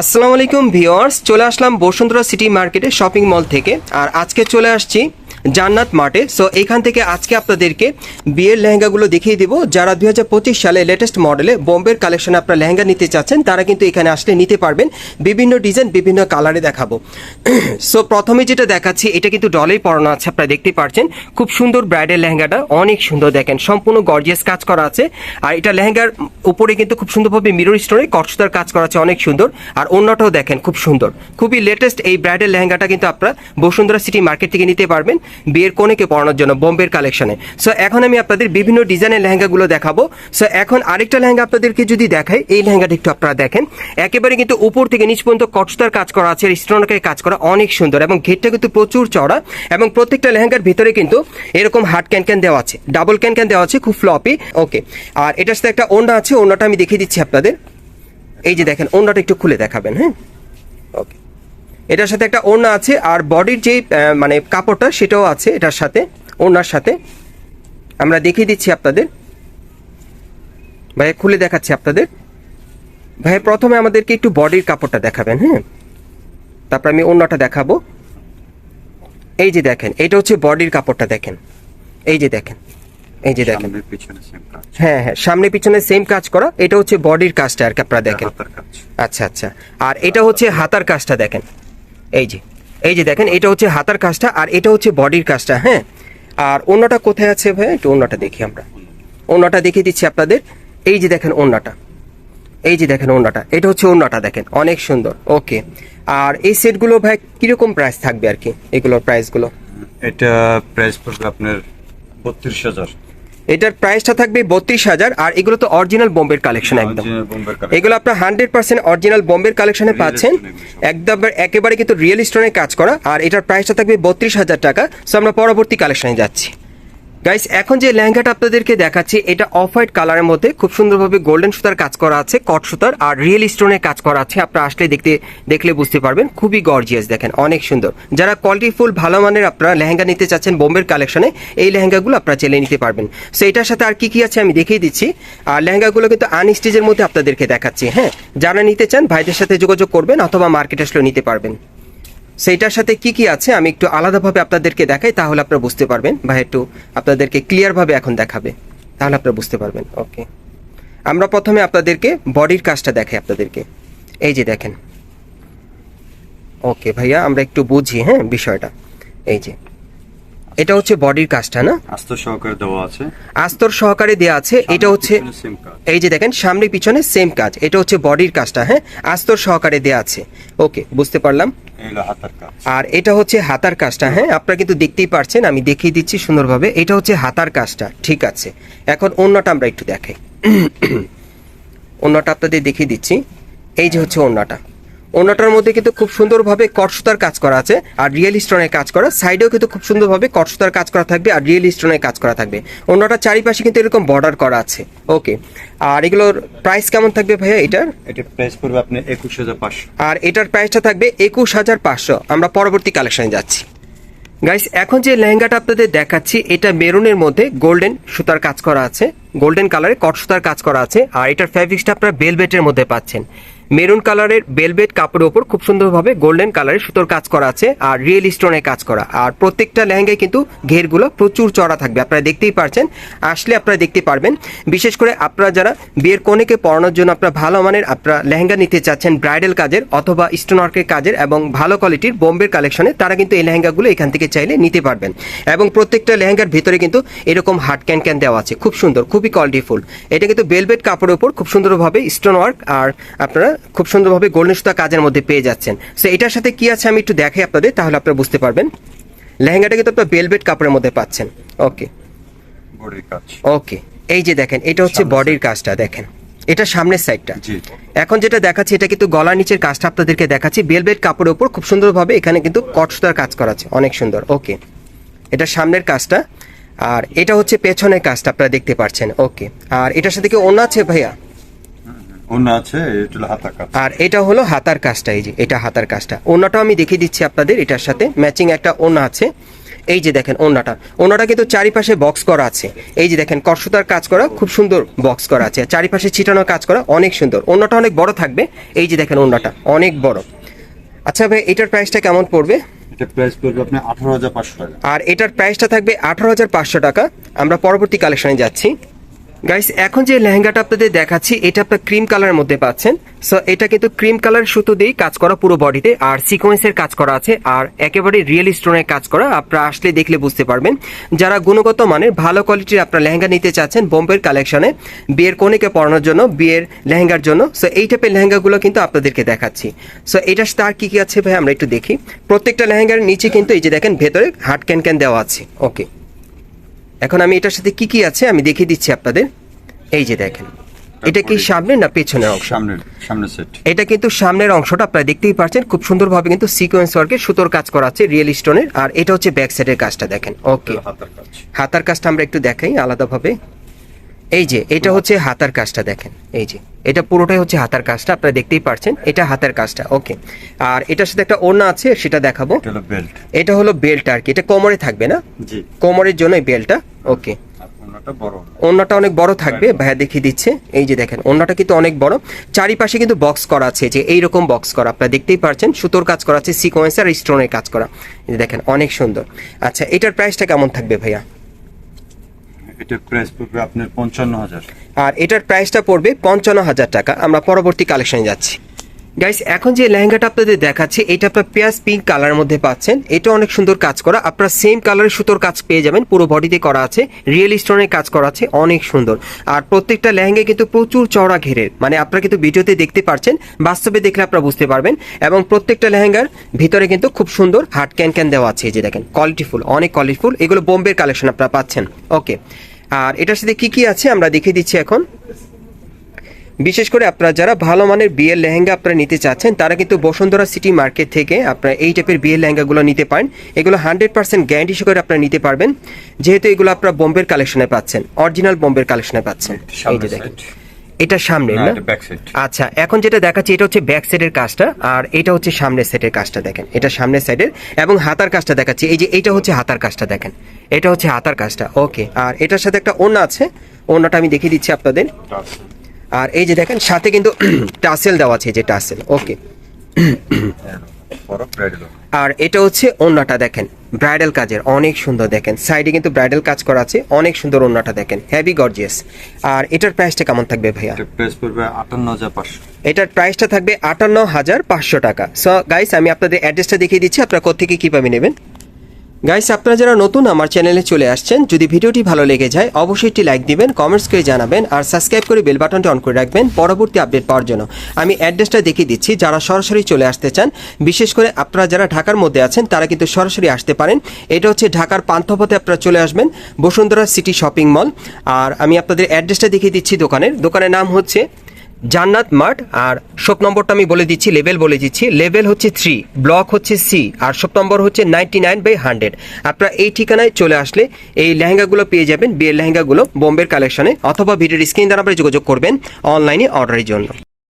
আসসালামু আলাইকুম ভিওয়ার্স চলে আসলাম বসুন্ধরা সিটি মার্কেটে শপিং মল থেকে। আর আজকে চলে আসছি জান্নাত মার্টে সো এইখান থেকে আজকে আপনাদেরকে বিয়ের লেহেঙ্গাগুলো দেখিয়ে দিব। যারা দুই হাজার পঁচিশ সালে লেটেস্ট মডেলে বোম্বের কালেকশনে আপনারা লেহেঙ্গা নিতে চাচ্ছেন, তারা কিন্তু এখানে আসলে নিতে পারবেন। বিভিন্ন ডিজাইন বিভিন্ন কালারে দেখাবো। সো প্রথমে যেটা দেখাচ্ছি, এটা কিন্তু ডলেই পরানো আছে, আপনারা দেখতে পাচ্ছেন খুব সুন্দর ব্রাইডাল লেহেঙ্গাটা, অনেক সুন্দর দেখেন। সম্পূর্ণ গর্জিয়াস কাজ করা আছে। আর এটা লেহেঙ্গার উপরে কিন্তু খুব সুন্দরভাবে মিরর স্টোরে কটসুতার কাজ করা আছে, অনেক সুন্দর। আর অন্যটাও দেখেন, খুব সুন্দর। খুবই লেটেস্ট এই ব্রাইডাল লেহেঙ্গাটা কিন্তু আপনারা বসুন্ধরা সিটি মার্কেট থেকে নিতে পারবেন। বিয়ের কোনেকে পরানোর জন্য বোম্বের কালেকশনে সো এখন আমি আপনাদের বিভিন্ন ডিজাইনের লেহেঙ্গাগুলো দেখাবো। সো এখন আরেকটা লেহেঙ্গা আপনাদেরকে যদি দেখাই, এই লেহেঙ্গাটা একটু আপনারা দেখেন। একেবারে কিন্তু উপর থেকে নিচ পর্যন্ত কটসুতার কাজ করা আছে স্টোনকে কাজ করা অনেক সুন্দর এবং ঘেরটা কিন্তু প্রচুর চড়া এবং প্রত্যেকটা লেহেঙ্গার ভিতরে কিন্তু এরকম হার্ড ক্যান ক্যান দেওয়া আছে, ডাবল ক্যান ক্যান দেওয়া আছে, খুব ফ্লপি ওকে আর এটার সাথে একটা ওন্না আছে ওন্নাটা আমি দেখিয়ে দিচ্ছি আপনাদের। এই যে দেখেন ওন্নাটা একটু খুলে দেখাবেন হ্যাঁ? ওকে এটার সাথে একটা ওড়না আছে আর বডির যে মানে কাপড়টা সেটাও আছে এটার সাথে ওড়নার সাথে। আমরা দেখিয়ে দিচ্ছি আপনাদের। ভাইয়া খুলে দেখাচ্ছি আপনাদের। ভাই প্রথমে আমাদেরকে একটু বডির কাপড়টা দেখাবেন হ্যাঁ? তারপর আমি ওড়নাটা দেখাবো। এই যে দেখেন এটা হচ্ছে বডির কাপড়টা দেখেন। এই যে দেখেন এই যে দেখেন। পিছনে হ্যাঁ হ্যাঁ সামনে পিছনে সেম কাজ করা। এটা হচ্ছে বডির কাজটা আর কি আপনারা দেখেন। আচ্ছা আচ্ছা। আর এটা হচ্ছে হাতার কাজটা দেখেন। এই যে এই যে দেখেন, এটা হচ্ছে হাতার কাজটা আর এটা হচ্ছে বডির কাজটা হ্যাঁ? আর অন্যটা কোথায় আছে ভাই? একটু অন্যটা দেখি আমরা। অন্যটা দেখিয়ে দিচ্ছি আপনাদের। এই যে দেখেন অন্যটা এই যে দেখেন অন্যটা এটা হচ্ছে অন্যটা দেখেন। অনেক সুন্দর। ওকে। আর এই সেটগুলো ভাই, কীরকম প্রাইস থাকবে আর কি? এগুলোর প্রাইসগুলো এটা প্রাইস পড়বে আপনার বত্রিশ হাজার। এটার প্রাইসটা থাকবে বত্রিশ হাজার আর এগুলো তো অরিজিনাল বোম্বের কালেকশন একদম। এগুলো আপনার হান্ড্রেড পার্সেন্ট অরিজিনাল বোম্বের কালেকশনে পাচ্ছেন। একদম একেবারে কিন্তু রিয়েল স্টোনে কাজ করা। আর এটার প্রাইসটা থাকবে বত্রিশ হাজার টাকা। সো আমরা পরবর্তী কালেকশনে যাচ্ছি। গাইস এখন যে লেহেঙ্গাটা আপনাদেরকে দেখাচ্ছি, এটা অফ হোয়াইট কালারের মধ্যে খুব সুন্দরভাবে গোল্ডেন সুতার কাজ করা আছে কট সুতার, আর রিয়েল স্টোনের কাজ করা আছে। আপনারা আসলে দেখতে, দেখলে বুঝতে পারবেন, খুবই গর্জিয়াস দেখেন, অনেক সুন্দর। যারা কোয়ালিটি ফুল ভালো মানের আপনারা লেহেঙ্গা নিতে চাচ্ছেন বোম্বের কালেকশনে এই লেহেঙ্গাগুলো আপনারা চেলে নিতে পারবেন। সো এটার সাথে আর কি কি আছে আমি দেখিয়ে দিচ্ছি। আর লেহেঙ্গাগুলো কিন্তু আনস্টিচের মধ্যে আপনাদেরকে দেখাচ্ছি হ্যাঁ? যারা নিতে চান, ভাইদের সাথে যোগাযোগ করবেন অথবা মার্কেট আসলেও নিতে পারবেন। সেইটার সাথে কি কি আছে আমি একটু আলাদাভাবে আপনাদেরকে দেখাই তাহলে আপনারা বুঝতে পারবেন। বা একটু আপনাদেরকে ক্লিয়ারভাবে এখন দেখাবে তাহলে আপনারা বুঝতে পারবেন। ওকে আমরা প্রথমে আপনাদেরকে বডির কাজটা দেখাই আপনাদেরকে। এই যে দেখেন। ওকে ভাইয়া আমরা একটু বুঝি হ্যাঁ বিষয়টা। এই যে। এটা হচ্ছে বডির কাজটা না? আস্তর সহকারে দেওয়া আছে। আস্তর সহকারে দেওয়া আছে এটা হচ্ছে এই যে দেখেন সামনে পিছনে সেম কাজ এটা হচ্ছে বডির কাজটা হ্যাঁ? আস্তর সহকারে দেওয়া আছে। ওকে বুঝতে পারলাম? আর এটা হচ্ছে হাতার কাজটা হ্যাঁ? আপনারা কিন্তু দেখতেই পারছেন, আমি দেখিয়ে দিচ্ছি সুন্দরভাবে। এটা হচ্ছে হাতার কাজটা, ঠিক আছে? এখন অন্যটা আমরা একটু দেখাই। অন্যটা আপনাদের দেখিয়ে দিচ্ছি। এই যে হচ্ছে অন্যটা অন্যটার মধ্যে কিন্তু খুব সুন্দরভাবে কটসুতার কাজ করা আছে আর রিয়েল স্টোনের কাজ করা। সাইডেও কিন্তু খুব সুন্দরভাবে কটসুতার কাজ করা থাকবে আর রিয়েল স্টোনের কাজ করা থাকবে। অন্যটার চারিপাশে কিন্তু এরকম বর্ডার করা আছে। ওকে আর এগুলোর প্রাইস কেমন থাকবে ভাইয়া এটার? এটা প্রাইস পড়বে আপনি একুশ হাজার পাঁচশো। আর এটার প্রাইসটা থাকবে একুশ হাজার পাঁচশো। আমরা পরবর্তী কালেকশনে যাচ্ছি। গাইস এখন যে লেহেঙ্গাটা আপনাদের দেখাচ্ছি এটা মেরুনের মধ্যে গোল্ডেন সুতার কাজ করা আছে। গোল্ডেন কালারে কট সুতার কাজ করা আছে। আর এটার ফ্যাব্রিক্সটা আপনারা বেলবেটের মধ্যে পাচ্ছেন। মেরুন কালারের বেলবেট কাপড়ের উপর খুব সুন্দরভাবে গোল্ডেন কালারের সুতোর কাজ করা আছে আর রিয়েল স্টোনের কাজ করা। আর প্রত্যেকটা লেহেঙ্গায় কিন্তু ঘেরগুলো প্রচুর চড়া থাকবে, আপনারা দেখতেই পারছেন। আসলে আপনারা দেখতে পারবেন, বিশেষ করে আপনারা যারা বিয়ের কনেকে পরানোর জন্য আপনারা ভালো মানের আপনারা লেহেঙ্গা নিতে চাচ্ছেন ব্রাইডাল কাজের অথবা স্টোনওয়ার্কের কাজের এবং ভালো কোয়ালিটির বোম্বের কালেকশনে, তারা কিন্তু এই লেহেঙ্গাগুলো এখান থেকে চাইলে নিতে পারবেন। এবং প্রত্যেকটা লেহেঙ্গার ভিতরে কিন্তু এরকম হার্ড ক্যান ক্যান দেওয়া আছে, খুব সুন্দর, খুবই কোয়ালিটিফুল এটা কিন্তু বেলভেট কাপড়ের উপর খুব সুন্দরভাবে স্টোন ওয়ার্ক আর আপনারা খুব সুন্দরভাবে গোল্ডেন সুতা কাজের মধ্যে পেয়ে যাচ্ছেন। সো এটার সাথে কি আছে আমি একটু দেখাই আপনাদের তাহলে আপনারা বুঝতে পারবেন। লেহেঙ্গাটা কিন্তু আপনার বেলভেট কাপড়ের মধ্যে পাচ্ছেন। ওকে ওকে এই যে দেখেন এটা হচ্ছে বডির কাজটা দেখেন। এটা সামনের সাইডটা এখন যেটা দেখাচ্ছি এটা কিন্তু গলার নিচের কাজটা আপনাদেরকে দেখাচ্ছি। বেলভেট কাপড়ের উপর খুব সুন্দরভাবে এখানে কিন্তু কটসুতার কাজ করা আছে অনেক সুন্দর। ওকে এটা সামনের কাজটা। আর এটা হচ্ছে পেছনের কাজটা আপনারা দেখতে পাচ্ছেন। ওকে আর এটার সাথে কি অন্য আছে ভাইয়া? অন্য আছে এটা হলো হাতার কাজ আর এটা হলো হাতার কাজটা এই যে এটা হাতার কাজটা। অন্যটাও আমি দেখিয়ে দিচ্ছি আপনাদের এটার সাথে ম্যাচিং একটা ওনা আছে। এই যে দেখেন ওনাটা ওনাটা কিন্তু চারিপাশে বক্স করা আছে। এই যে দেখেন কর্ষতার কাজ করা খুব সুন্দর বক্স করা আছে। চারিপাশে ছিটানোর কাজ করা অনেক সুন্দর। ওনাটা অনেক বড় থাকবে এই যে দেখেন ওনাটা অনেক বড়। আচ্ছা ভাই এটার প্রাইসটা কেমন পড়বে? এটা প্রাইস পড়বে আপনি আঠারো হাজার পাঁচশো টাকা। আর এটার প্রাইসটা থাকবে আঠারো হাজার পাঁচশো টাকা। আমরা পরবর্তী কালেকশনে যাচ্ছি। গাইস এখন যে লেহেঙ্গাটা আপনাদের দেখাচ্ছি, এটা আপনার ক্রিম কালারের মধ্যে পাচ্ছেন। সো এটা কিন্তু ক্রিম কালার সুতো দিয়েই কাজ করা পুরো বডিতে আর সিকোয়েন্সের কাজ করা আছে। আর একেবারে রিয়েল স্টোনের কাজ করা, আপনারা আসলে দেখলে বুঝতে পারবেন। যারা গুণগত মানের, ভালো কোয়ালিটির আপনার লেহেঙ্গা নিতে চাচ্ছেন বোম্বের কালেকশনে বিয়ের কনেকে পরানোর জন্য, বিয়ের লেহেঙ্গার জন্য। সো এই টাইপের লেহেঙ্গাগুলো কিন্তু আপনাদেরকে দেখাচ্ছি। সো এটা তার কি কি আছে ভাই, আমরা একটু দেখি। প্রত্যেকটা লেহেঙ্গার নিচে কিন্তু এই যে দেখেন, ভেতরে হাট ক্যান ক্যান দেওয়া আছে। ওকে এখন আমি এটার সাথে কি কি আছে আমি দেখিয়ে দিচ্ছি আপনাদের। এই যে দেখেন এটা কি সামনে না পেছনের অংশ? সামনের সামনের সেট এটা কিন্তু সামনের অংশটা আপনারা দেখতেই পাচ্ছেন খুব সুন্দরভাবে কিন্তু সিকোয়েন্স ওয়ার্কে সুতোর কাজ করা আছে রিয়েল স্টোনের আর এটা হচ্ছে ব্যাক সাইডের কাজটা দেখেন। ওকে হাতার কাজ। হাতার কাজটা আমরা একটু দেখাই আলাদাভাবে। এই যে এটা হচ্ছে হাতার কাজটা দেখেন। এই যে এটা পুরোটাই হচ্ছে হাতার কাজটা আপনারা দেখতেই পারছেন এটা হাতার কাজটা ওকে। আর এটার সাথে একটা ওড়না আছে সেটা দেখাবো। এটা হলো বেল্ট আর কি এটা কোমরে থাকবে না? কোমরের জন্য বেল্টটা ওকে। ওন্নাটা অনেক বড় থাকবে ভাইয়া দেখিয়ে দিচ্ছে। এই যে দেখেন ওন্নাটা কিন্তু অনেক বড়। চারিপাশে কিন্তু বক্স করা আছে যে এইরকম বক্স করা আপনারা দেখতেই পারছেন। সুতোর কাজ করা আছে সিকোয়েন্স আর স্টোনের কাজ করা। দেখেন অনেক সুন্দর। আচ্ছা এটার প্রাইসটা কেমন থাকবে ভাইয়া? এটার প্রাইস পড়বে আপনার পঞ্চান্ন হাজার। আর এটার প্রাইসটা পড়বে পঞ্চান্ন হাজার টাকা। আমরা পরবর্তী কালেকশনে যাচ্ছি। গাইস এখন যে লেহেঙ্গাটা আপনাদের দেখাচ্ছে, এটা আপনার পেঁয়াজ পিঙ্ক কালারের মধ্যে পাচ্ছেন। এটা অনেক সুন্দর কাজ করা। আপনার সেম কালারের সুতোর কাজ পেয়ে যাবেন। পুরো বডিতে করা আছে। রিয়েল স্টোনের কাজ করা আছে। অনেক সুন্দর। আর প্রত্যেকটা লেহেঙ্গা কিন্তু প্রচুর চওড়া ঘেরের মানে আপনারা কিন্তু ভিডিওতে দেখতে পারছেন, বাস্তবে দেখলে আপনারা বুঝতে পারবেন। এবং প্রত্যেকটা লেহেঙ্গার ভিতরে কিন্তু খুব সুন্দর হাট ক্যান ক্যান দেওয়া আছে। এই যে দেখেন কোয়ালিটিফুল অনেক কোয়ালিটিফুল এগুলো বোম্বের কালেকশন আপনারা পাচ্ছেন। ওকে আর এটার সাথে কি কি আছে আমরা দেখিয়ে দিচ্ছি এখন। বিশেষ করে আপনারা যারা ভালো মানের বিয়ের লেহেঙ্গা আপনারা নিতে চাচ্ছেন তারা কিন্তু বসুন্ধরা সিটি মার্কেট থেকে আপনারা এই টাইপের বিয়ের লেহেঙ্গাগুলো নিতে পারেন। এগুলো হান্ড্রেড পার্সেন্ট গ্যারান্টি সহকারে আপনারা নিতে পারবেন। যেহেতু এগুলো আপনারা বোম্বের কালেকশনে পাচ্ছেন অরিজিনাল বোম্বের কালেকশনে পাচ্ছেন। এই যে দেখেন। এটা সামনে না। আচ্ছা এখন যেটা দেখাচ্ছি এটা হচ্ছে ব্যাক সাইডের কাজটা আর এটা হচ্ছে সামনের সাইডের কাজটা দেখেন। এটা সামনের সাইডের এবং হাতার কাজটা দেখাচ্ছি। এই যে এটা হচ্ছে হাতার কাজটা দেখেন। এটা হচ্ছে হাতার কাজটা ওকে। আর এটার সাথে একটা ওড়না আছে। ওড়নাটা আমি দেখিয়ে দিচ্ছি আপনাদের। আর এই যে দেখেন সাথে কিন্তু টাসেল দেওয়া আছে যে টাসেল। ওকে। আর এটা হচ্ছে ওন্নাটা দেখেন। ব্রাইডাল কাজের অনেক সুন্দর দেখেন। সাইডে কিন্তু ব্রাইডাল কাজ করা আছে অনেক সুন্দর ওন্নাটা দেখেন। হেভি গর্জিয়াস আর এটার প্রাইসটা কেমন থাকবে ভাইয়া? প্রাইস পড়বে আটান্ন হাজার পাঁচশো। এটার প্রাইসটা থাকবে আটান্ন হাজার পাঁচশো টাকা। সো গাইস আমি আপনাদের অ্যাড্রেসটা দেখিয়ে দিচ্ছি আপনারা কোথেকে কীভাবে নেবেন? গাইস আপনারা যারা নতুন আমার চ্যানেলে চলে আসছেন, যদি ভিডিওটি ভালো লেগে যায়, অবশ্যই একটি লাইক দিবেন কমেন্টস করে জানাবেন, আর সাবস্ক্রাইব করে বেল বাটনটি অন করে রাখবেন পরবর্তী আপডেট পাওয়ার জন্য। আমি অ্যাড্রেসটা দেখিয়ে দিচ্ছি, যারা সরাসরি চলে আসতে চান, বিশেষ করে আপনারা যারা ঢাকার মধ্যে আছেন, তারা কিন্তু সরাসরি আসতে পারেন। এটা হচ্ছে ঢাকার পান্থপথে আপনারা চলে আসবেন, বসুন্ধরা সিটি শপিং মল আর আমি আপনাদের অ্যাড্রেসটা দেখিয়ে দিচ্ছি দোকানের। দোকানের নাম হচ্ছে জান্নাত মাঠ, আর শপ নম্বরটা আমি বলে দিচ্ছি, লেভেল বলে দিচ্ছি। লেভেল হচ্ছে থ্রি ব্লক হচ্ছে সি আর শপ নম্বর হচ্ছে নাইনটি নাইন বাই হান্ড্রেড আপনারা এই ঠিকানায় চলে আসলে এই লেহেঙ্গাগুলো পেয়ে যাবেন বিয়ের লেহেঙ্গাগুলো, বোম্বের কালেকশনে অথবা ভিডিওর স্ক্রিন দ্বারা যোগাযোগ করবেন অনলাইনে অর্ডারের জন্য।